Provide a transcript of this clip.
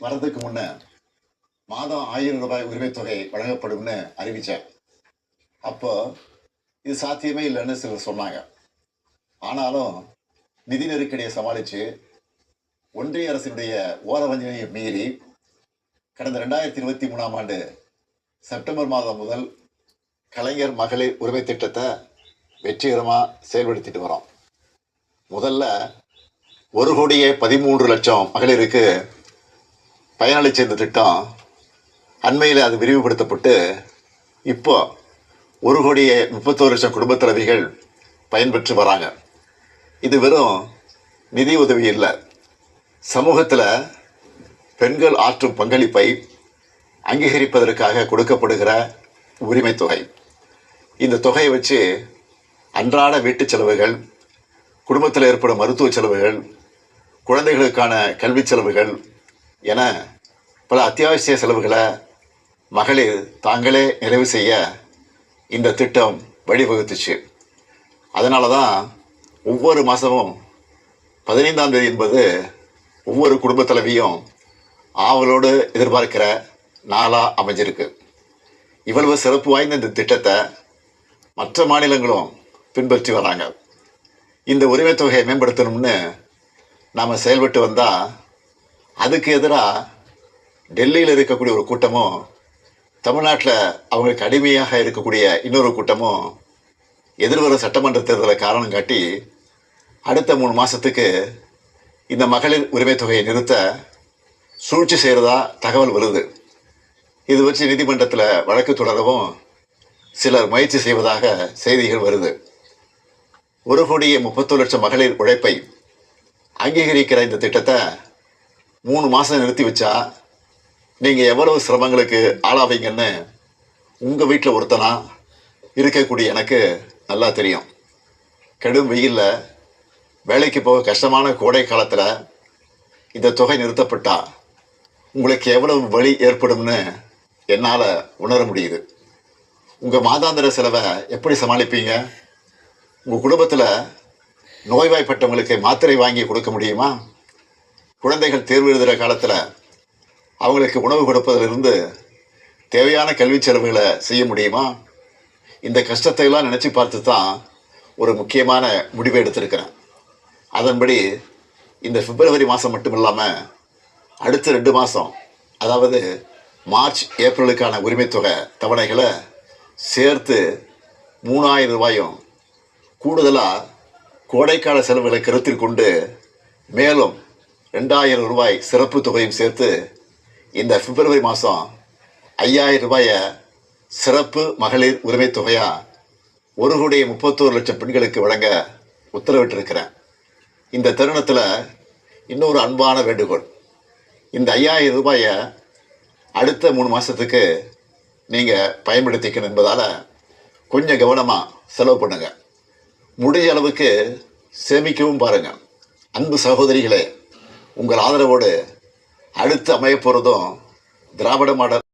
வர்றதுக்கு முன்ன மாதம் ஆயிரம் ரூபாய் உரிமை தொகை வழங்கப்படும்னு அறிவித்தேன் அப்போ இது சாத்தியமே இல்லைன்னு சிலர் சொன்னாங்க. ஆனாலும் நிதி நெருக்கடியை சமாளித்து ஒன்றிய அரசினுடைய ஓரவஞ்சனையை மீறி கடந்த ரெண்டாயிரத்தி இருபத்தி மூணாம் ஆண்டு செப்டம்பர் மாதம் முதல் கலைஞர் மகளிர் உரிமை திட்டத்தை வெற்றிகரமாக செயல்படுத்திட்டு வரோம். முதல்ல ஒரு கோடியே பதிமூன்று லட்சம் மகளிருக்கு பயனாளி சேர்ந்த திட்டம் அண்மையில் அது விரிவுபடுத்தப்பட்டு இப்போ ஒரு கோடியே முப்பத்தோரு லட்சம் குடும்பத் தலைவிகள் பயன்பெற்று வராங்க. இது வெறும் நிதி உதவி இல்லை. சமூகத்தில் பெண்கள் ஆற்றும் பங்களிப்பை அங்கீகரிப்பதற்காக கொடுக்கப்படுகிற உரிமை தொகை. இந்த தொகையை வச்சு அன்றாட வீட்டு செலவுகள் குடும்பத்தில் ஏற்படும் மருத்துவ செலவுகள் குழந்தைகளுக்கான கல்வி செலவுகள் என பல அத்தியாவசிய செலவுகளை மகளிர் தாங்களே நிறைவு செய்ய இந்த திட்டம் வழிவகுத்துச்சு. அதனால தான் ஒவ்வொரு மாதமும் பதினைந்தாம் தேதி என்பது ஒவ்வொரு குடும்ப தலைவியும் ஆவலோடு எதிர்பார்க்கிற நாளாக அமைஞ்சிருக்கு. இவ்வளவு சிறப்பு வாய்ந்த இந்த திட்டத்தை மற்ற மாநிலங்களும் பின்பற்றி வராங்க. இந்த உரிமைத் தொகையை மேம்படுத்தணும்னு நாம் செயல்பட்டு வந்தால் அதுக்கு எதிராக டெல்லியில் இருக்கக்கூடிய ஒரு கூட்டமும் தமிழ்நாட்டில் அவங்களுக்கு அடிமையாக இருக்கக்கூடிய இன்னொரு கூட்டமும் எதிர்வரும் சட்டமன்ற தேர்தலை காரணம் காட்டி அடுத்த மூணு மாதத்துக்கு இந்த மகளிர் உரிமைத் தொகையை நிறுத்த சூழ்ச்சி செய்கிறதா தகவல் வருது. இது வச்சு நீதிமன்றத்தில் வழக்கு தொடரவும் சிலர் முயற்சி செய்வதாக செய்திகள் வருது. ஒரு கோடியே முப்பத்தொரு லட்சம் மகளிர் உழைப்பை அங்கீகரிக்கிற இந்த திட்டத்தை மூணு மாதம் நிறுத்தி வச்சா நீங்கள் எவ்வளவு சிரமங்களுக்கு ஆளாவீங்கன்னு உங்கள் வீட்டில் ஒருத்தனா இருக்கக்கூடிய எனக்கு நல்லா தெரியும். கடும் வெயிலில் வேலைக்கு போக கஷ்டமான கோடை காலத்தில் இந்த தொகை நிறுத்தப்பட்டா உங்களுக்கு எவ்வளவு வலி ஏற்படும்னு என்னால் உணர முடியுது. உங்கள் மாதாந்திர செலவை எப்படி சமாளிப்பீங்க? உங்கள் குடும்பத்தில் நோய்வாய்ப்பட்டவங்களுக்கு மாத்திரை வாங்கி கொடுக்க முடியுமா? குழந்தைகள் தேர்வு எழுதுகிற காலத்தில் அவங்களுக்கு உணவு கொடுப்பதிலிருந்து தேவையான கல்வி செலவுகளை செய்ய முடியுமா? இந்த கஷ்டத்தை எல்லாம் நினச்சி பார்த்து தான் ஒரு முக்கியமான முடிவை எடுத்திருக்கிறேன். அதன்படி இந்த பிப்ரவரி மாதம் மட்டும் இல்லாமல் அடுத்த ரெண்டு மாதம் அதாவது மார்ச் ஏப்ரலுக்கான உரிமைத்தொகை தவணைகளை சேர்த்து மூணாயிரம் ரூபாயும் கூடுதலாக கோடைக்கால செலவுகளை கருத்தில் கொண்டு மேலும் ரெண்டாயிரம் ரூபாய் சிறப்பு தொகையும் சேர்த்து இந்த பிப்ரவரி மாதம் ஐயாயிரம் ரூபாயை சிறப்பு மகளிர் உரிமை தொகையாக ஒரு கோடி முப்பத்தோரு லட்சம் பெண்களுக்கு வழங்க உத்தரவிட்டிருக்கிறேன். இந்த தருணத்தில் இன்னொரு அன்பான வேண்டுகோள். இந்த ஐயாயிரம் ரூபாயை அடுத்த மூணு மாதத்துக்கு நீங்கள் பயன்படுத்திக்கணும் என்பதால் கொஞ்சம் கவனமாக செலவு பண்ணுங்கள் முடிஞ்ச அளவுக்கு சேமிக்கவும் பாருங்கள் அன்பு சகோதரிகளே உங்கள் ஆதரவோடு அடுத்து அமையப்போகிறதும் திராவிட மாடல்